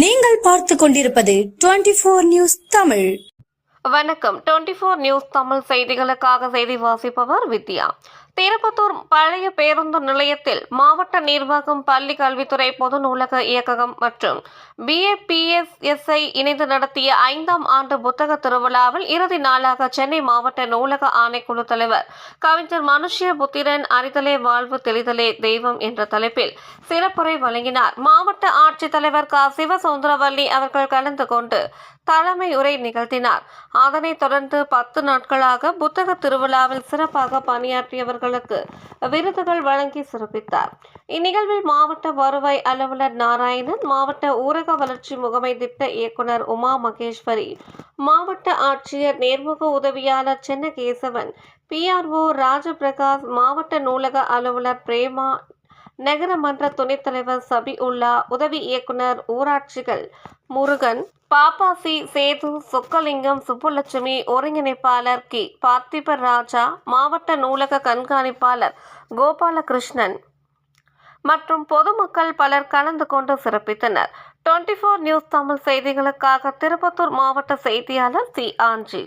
நீங்கள் பார்த்து கொண்டிருப்பது டுவெண்டி போர் நியூஸ் தமிழ். வணக்கம். டுவெண்டி ஃபோர் நியூஸ் தமிழ் செய்திகளுக்காக செய்தி வாசிப்பவர் வித்யா. திருப்பத்தூர் பழைய பேருந்து நிலையத்தில் மாவட்ட நிர்வாகம் பள்ளி கல்வித்துறை பொது நூலக இயக்ககம் மற்றும் பிஏபிஎஸ்எஸ்ஐ இணைந்து நடத்திய ஐந்தாம் ஆண்டு புத்தக திருவிழாவில் இறுதி நாளாக சென்னை மாவட்ட நூலக ஆணைக்குழு தலைவர் கவிஞர் மனுஷ்ய புத்திரன் அறிதலே வாழ்வு தெளிதலே தெய்வம் என்ற தலைப்பில் சிறப்புரை வழங்கினார். மாவட்ட ஆட்சித்தலைவர் க. சிவசுந்தரவல்லி அவர்கள் கலந்து கொண்டு தலைமை உரை நிகழ்த்தினார். அதனைத் தொடர்ந்து பத்து நாட்களாக புத்தக திருவிழாவில் சிறப்பாக பணியாற்றியவர்களுக்கு விருதுகள் வழங்கி சிறப்பித்தார். இந்நிகழ்வில் மாவட்ட வருவாய் அலுவலர் நாராயணன் மாவட்ட ஊரக வளர்ச்சி முகமை திட்ட இயக்குனர் உமா மகேஸ்வரி மாவட்ட ஆட்சியர் நேர்முக உதவியாளர் சென்னகேசவன் பிஆர்ஓ ராஜபிரகாஷ் மாவட்ட நூலக அலுவலர் பிரேமா நகரமன்ற துணைத் தலைவர் சபி உல்லா உதவி இயக்குனர் ஊராட்சிகள் முருகன் பாப்பாசி சேது சொக்கலிங்கம் சுப்புலட்சுமி ஒருங்கிணைப்பாளர் கி. பார்த்திப ராஜா மாவட்ட நூலக கண்காணிப்பாளர் கோபாலகிருஷ்ணன் மற்றும் பொதுமக்கள் பலர் கலந்து கொண்டு சிறப்பித்தனர். டுவெண்ட்டி ஃபோர் நியூஸ் தமிழ் செய்திகளுக்காக திருப்பத்தூர் மாவட்ட செய்தியாளர் சி. ஆஞ்சி.